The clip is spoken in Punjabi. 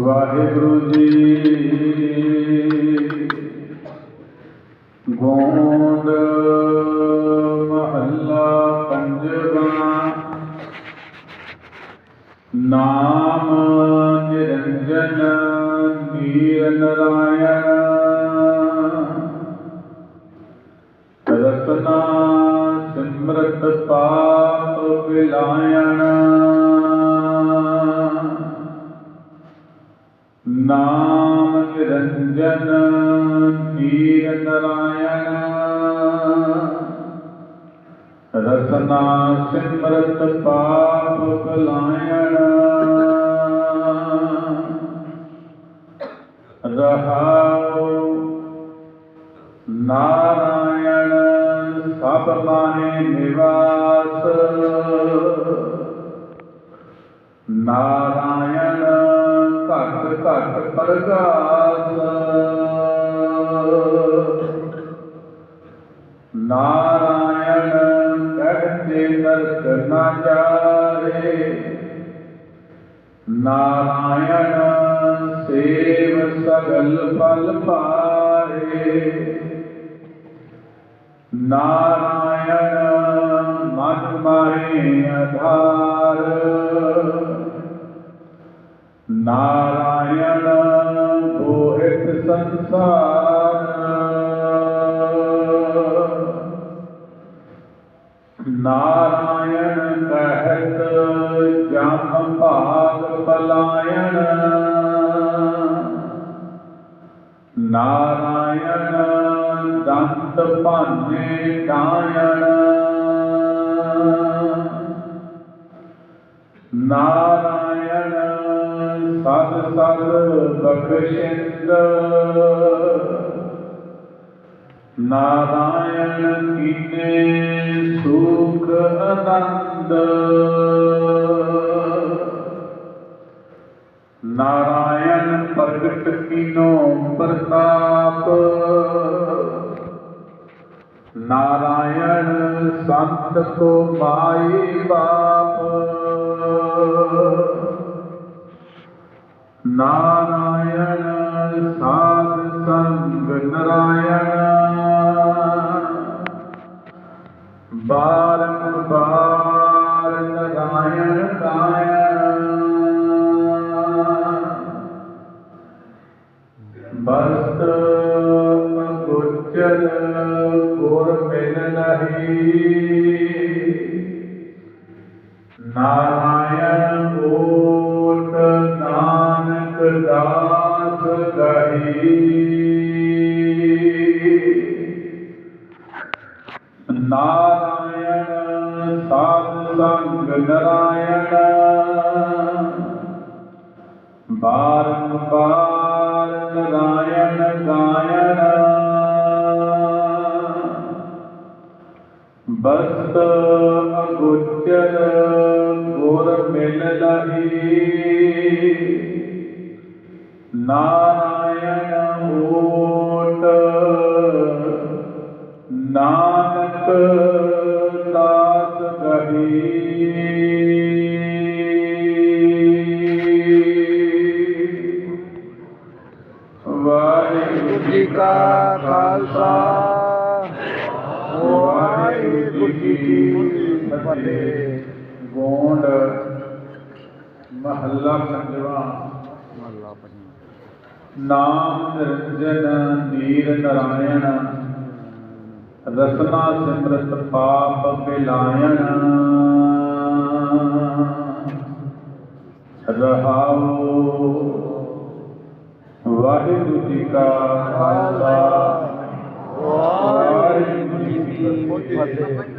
ਵਾਹਿਗੁਰੂ ਜੀ। ਗੋਂਡ ਮਹੱਲਾ ਪੰਜਵਾਂ। ਨਾਮ ਨਿਰੰਜਨ ਨੀਰ ਨਾਰਾਇਣ। ਰਤਨਾ ਸਿਮਰਤ ਪਾਪ ਵਿਲਾਇਣ ਨਾਮ ਨਿਰੰਜਨ ਨੀਰ ਨਰਾਇਣ ਰਸਨਾ ਸਿਮਰਤ ਪਾਪ ਕਲਾਇਣ ਰਹਾਉ ਨਾਰਾਇਣ ਸਭ ਮਾਹੇ ਨਿਵਾਸ ਨਾਰਾਇਣ ਘਟ ਪ੍ਰਗਾਸ ਨਾਰਾਇਣ ਕਹਤੇ ਨਰਕ ਨਾ ਜਾਰੇ ਨਾਰਾਇਣ ਸੇਵ ਸਗਲ ਫਲ ਪਾਰੇ। ਨਾਰਾਇਣ ਮਨ ਮਾਹੇ ਆਧਾਰ। ਨਾਰਾਇਣ ਸੰਸਾਰ। ਨਾਰਾਇਣ ਕਹਿਤ ਜਮ ਭਾਗ ਪਲਾਇਣ। ਨਾਰਾਇਣ ਦੰਤ ਭਾਨੇ ਡਾਇਣ ਨਾਰਾਇਣ ਸਦ ਸਦ ਬਖਸ਼ਿੰਦ ਨਾਰਾਇਣ ਕੀਨੇ ਸੁਖ ਆਨੰਦ ਨਾਰਾਇਣ ਪ੍ਰਗਟ ਕੀਨੋ ਪ੍ਰਤਾਪ ਨਾਰਾਇਣ ਸੰਤ ਕੋ ਮਾਈ ਬਾਪ। ਨਾਰਾਇਣ ਸਾਧ ਸੰਗ ਨਾਰਾਇਣ। ਬਾਰੰਬਾਰ ਨਰਾਇਣ ਗਾਇਣ ਬਸਤ ਗੁਚਰ ਗੁਰ ਮਿਲ ਨਹੀਂ। ਨਾਰਾਇਣ ਓਟ ਨਾਰਾਇਣ ਸਾਧ ਸੰਗ ਨਰਾਇਣ। ਬਾਰੰਬਾਰ ਨਰਾਇਣ ਗਾਇਣ। ਬਸਤ ਅਗੋਚਰ ਗੁਰ ਮਿਲ ਲਹੀ। ਨਾਰਾਇਣ ਖਾਲਸਾ ਵਾਹਿਗੁਰੂ ਜੀ ਕੀ ਫਤਿਹ ਗੋਂਡ ਮਹੱਲਾ ਪੰਜਵਾ ਮਹਲਾ ਪੰਜਵਾਂ ਨਾਮ ਨਿਰੰਜਨ ਨੀਰ ਨਰਾਇਣ ਰਸਨਾ ਸਿਮਰਤ ਪਾਪ ਪਿਲਾਇਣ ਰਹਾਉ ਵਾਹਿਗੁਰੂ ਜੀ ਕਾ ਖਾਲਸਾ ってる。